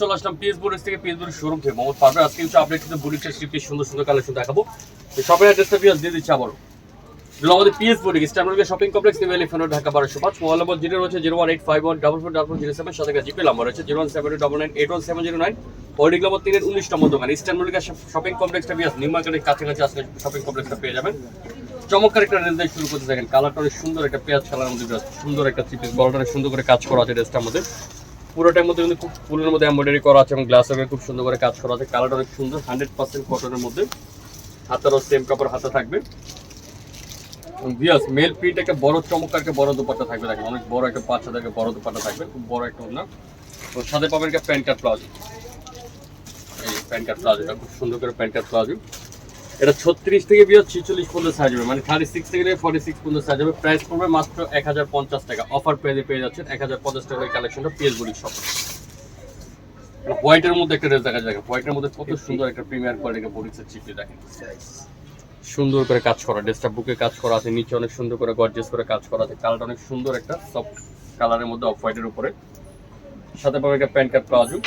চলে আসলাম পিএস থেকে পিএস শোরুম থেকে। মোহাম্মদ পারবে আজকে কিছু আপডেট কিন্তু সুন্দর সুন্দর কালেকশন দেখাবো। অ্যাড্রেসটা দিয়ে দিচ্ছি আবারও। এগুলো আমাদের PS standard shopping complex New Dhaka বারোশো পাঁচ মোবাইল নম্বর যেটা রয়েছে zero one eight five one double four double zero seven সাথে জিপে নাম্বার রয়েছে zero one seven double nine eight one seven zero nine holding number তিনের উনিশ number দোকান eastern shopping কমপ্লেক্সটা ফিয়াস নিউ মার্কেটের কাছাকাছি আজকে শপিং কমপ্লেক্সটা পেয়ে যাবেন। চমৎকার একটা শুরু করতে দেখেন কালারটা সুন্দর একটা পেঁয়াজ সুন্দর একটা সুন্দর করে কাজ করা আছে ড্রেসটার মধ্যে। পুরোটার মধ্যে কিন্তু খুব ফুলের মধ্যে এমব্রয়ডারি করা আছে এবং গ্লাস খুব সুন্দর করে কাজ করা আছে। কালারটা অনেক সুন্দর হান্ড্রেড পার্সেন্ট কটনের মধ্যে। হাতারও সেম কাপড় হাতা থাকবে। ভিয়াস মেল প্রিন্ট একটা বড় চমৎকার একটা বড় দুপাট্টা থাকবে দেখেন। অনেক বড় একটা পাঁচ হাজার বড় দুপাট্টা থাকবে। খুব বড় একটা ওনা তো সাথে পাবেন একটা প্যান্ট কার্ড প্লাজো। এই প্যান্ট কার্ড প্লাজোটা খুব সুন্দর করে প্যান্ট কার্ড প্লাজো। এটা ছত্রিশ থেকে বিয়ার ছিচল্লিশ পর্যন্ত সাইজ হবে। মানে থার্টি সিক্স থেকে ফর্টি সিক্স পর্যন্ত সাইজ হবে। প্রাইস পড়বে মাত্র এক হাজার পঞ্চাশ টাকা। অফার প্রাইসে পেয়ে যাচ্ছেন এক হাজার পঞ্চাশ টাকার কালেকশনটা পিএস বডি শপ হোয়াইটের মধ্যে একটা ড্রেস দেখা যায় হোয়াইটের মধ্যে কত সুন্দর একটা প্রিমিয়ার কোয়ালিটির বডিসের চিপি দেখেন। সুন্দর করে কাজ করা ড্রেসটা বুকে কাজ করা আছে নিচে অনেক সুন্দর করে গর্জেস করে কাজ করা আছে। কালারটা অনেক সুন্দর একটা সফট কালারের মধ্যে অফ হোয়াইটের উপরে। সাথে পাবে একটা প্যান্ট কার্ড প্লাজো।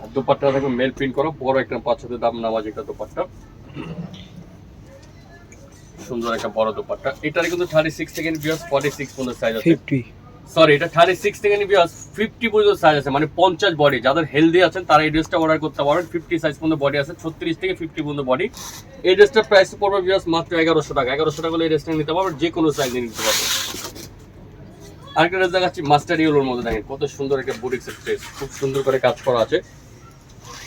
আর দোপাট্টা থাকবে মেল প্রিন্ট করা বড় একটা পাঁচ হাজার দাম নামাজ একটা দোপাট্টা। সুন্দর একটা বড় দোপাট্টা। এটার কিন্তু থার্টি সিক্স থেকে বিয়াস ফর্টি সিক্স পর্যন্ত সাইজ আছে। ফিফটি সরি এটা থার্টি সিক্স থেকে বিয়াস ফিফটি পর্যন্ত সাইজ আছে। মানে পঞ্চাশ বডি যাদের হেলদি আছেন তারা এই ড্রেসটা অর্ডার করতে পারবেন। ফিফটি সাইজ পর্যন্ত বডি আছে ছত্রিশ থেকে ফিফটি পর্যন্ত বডি এই ড্রেসটার প্রাইস পড়বে বিয়াস মাত্র এগারোশো টাকা। এগারোশো টাকা হলে এই ড্রেসটা নিতে পারবেন যে কোনো সাইজ নিতে পারবেন। আরেকটা ড্রেস দেখাচ্ছি মাস্টার ইউলোর মধ্যে দেখেন কত সুন্দর একটা বুটিক্সের ড্রেস খুব সুন্দর করে কাজ করা আছে।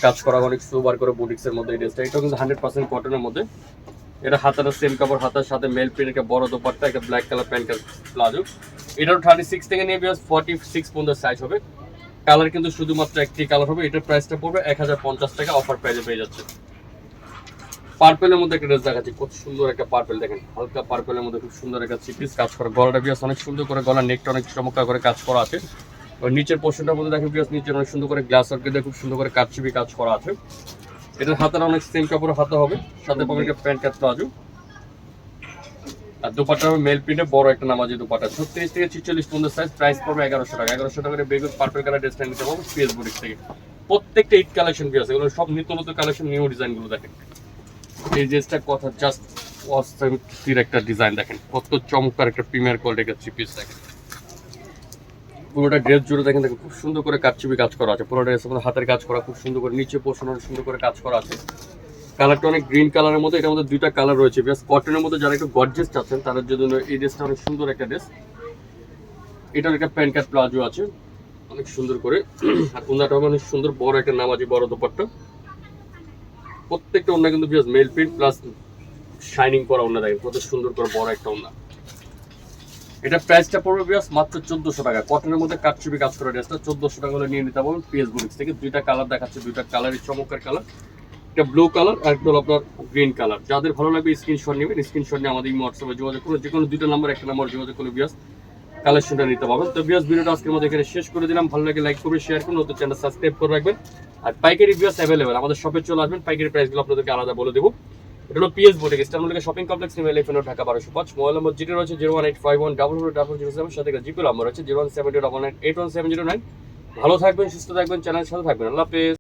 কাজ করা অনেক সুবার করে বুটিক্সের মধ্যে এই ড্রেসটা এটাও কিন্তু হান্ড্রেড পার্সেন্ট কটনের মধ্যে। এটা হাতার সেম কাপড়, হাতার সাথে মেল প্রিন্ট একটা বড় দোপাট্টা, একটা ব্ল্যাক কালার প্যান্ট প্লাজো। এটাও থার্টি সিক্স থেকে নিয়ে বিয়াস ফর্টি সিক্স পর্যন্ত সাইজ হবে। কালার কিন্তু শুধুমাত্র একটি কালার হবে। এটার প্রাইসটা পড়বে এক হাজার পঞ্চাশ টাকা। অফার প্রাইসে পেয়ে যাচ্ছে। পার্পেলের মধ্যে একটা ড্রেস দেখাচ্ছি। কত সুন্দর একটা পার্পেল দেখেন। হালকা পার্পেলের মধ্যে খুব সুন্দর একটা চিপিস কাজ করা। গলাটা বিয়াস অনেক সুন্দর করে গলা নেকটা অনেক চমৎকার করে কাজ করা আছে। আর নিচের পোর্শনটার মধ্যে দেখেন বিয়াস নিচে অনেক সুন্দর করে গ্লাস ওয়ার্ক দিয়ে খুব সুন্দর করে কাজ কাজ করা আছে। এটার হাতার অনেক সেম কাপড় হাতা হবে সাথে পাবেন একটা প্যান্ট কাট প্লাজো আর দুপাট্টা হবে মেল প্রিন্টে বড় একটা নামাজি দুপাট্টা। ছত্রিশ থেকে ছিচল্লিশ পর্যন্ত সাইজ প্রাইস পড়বে এগারোশো টাকা। এগারোশো টাকা বেগুন পার্পল কালার ড্রেসটা নিতে পারব পিএস বুটিক থেকে। প্রত্যেকটা ঈদ কালেকশন আছে এগুলো সব নিত্য নতুন কালেকশন নিউ ডিজাইনগুলো দেখেন। এই ড্রেসটার কথা জাস্ট অস্থির একটা ডিজাইন দেখেন। কত চমৎকার একটা প্রিমিয়ার কোয়ালিটির থ্রি পিস দেখেন। পুরোটা ড্রেস জুড়ে দেখেন দেখেন খুব সুন্দর করে কাটচুপি কাজ করা আছে। পুরো ড্রেস হাতের কাজ করা, খুব সুন্দর করে নিচে অনেক সুন্দর করে কাজ করা আছে। কালারটা অনেক গ্রিন কালারের মধ্যে, এটার মধ্যে দুইটা কালার রয়েছে। বেশ কটনের মধ্যে যারা একটু গর্জেস চাচ্ছেন তাদের জন্য এই ড্রেসটা অনেক সুন্দর একটা ড্রেস। এটার একটা প্যান্ট কাট প্লাজো আছে, অনেক সুন্দর করে। আর ওনাটা অনেক সুন্দর, বড় একটা নামাজি বড় দোপাট্টা। প্রত্যেকটা ওনা কিন্তু বেশ মেল প্রিন্ট প্লাস শাইনিং করা ওনা দেখেন, কত সুন্দর করে বড় একটা ওনা। এটা প্রাইসটা পড়বে বিয়াস মাত্র চোদ্দশো টাকা। কটনের মধ্যে কাটচুপি কাজ করা ড্রেসটা চোদ্দশো টাকা হলে নিয়ে নিতে পারবেন পিএস থেকে। দুইটা কালার দেখাচ্ছে, দুইটা কালারই চমৎকার কালার একটা ব্লু কালার আর আপনার গ্রিন কালার যাদের ভালো লাগবে স্ক্রিনশট নেবেন স্ক্রিনশট নিয়ে আমাদের হোয়াটসঅ্যাপে যোগাযোগ করুন। যে কোনো দুইটা নাম্বার একটা নাম্বার যোগাযোগ করে বিয়াস কালেকশনটা নিতে পারবেন। তো বিয়াস ভিডিওটা আজকের মধ্যে এখানে শেষ করে দিলাম। ভালো লাগে লাইক করবে শেয়ার করুন, নতুন চ্যানেল সাবস্ক্রাইব করে রাখবেন। আর পাইকারি বিয়াস অ্যাভেলেবেল আমাদের শপে চলে আসবেন। পাইকারি প্রাইসগুলো আপনাদেরকে আলাদা বলে দেবো। এটা হলো PS boutique Eastern Shopping Complex New Elephant Dhaka বারোশো পাঁচ। মোবাইল নম্বর যেটা রয়েছে zero one eight five one double four double zero seven, সাথে জিপি নম্বর রয়েছে zero one seven double nine, eight one seven zero nine. ভালো থাকবেন, সুস্থ থাকবেন, চ্যানেলের সাথে থাকবেন। আল্লাহ হাফেজ।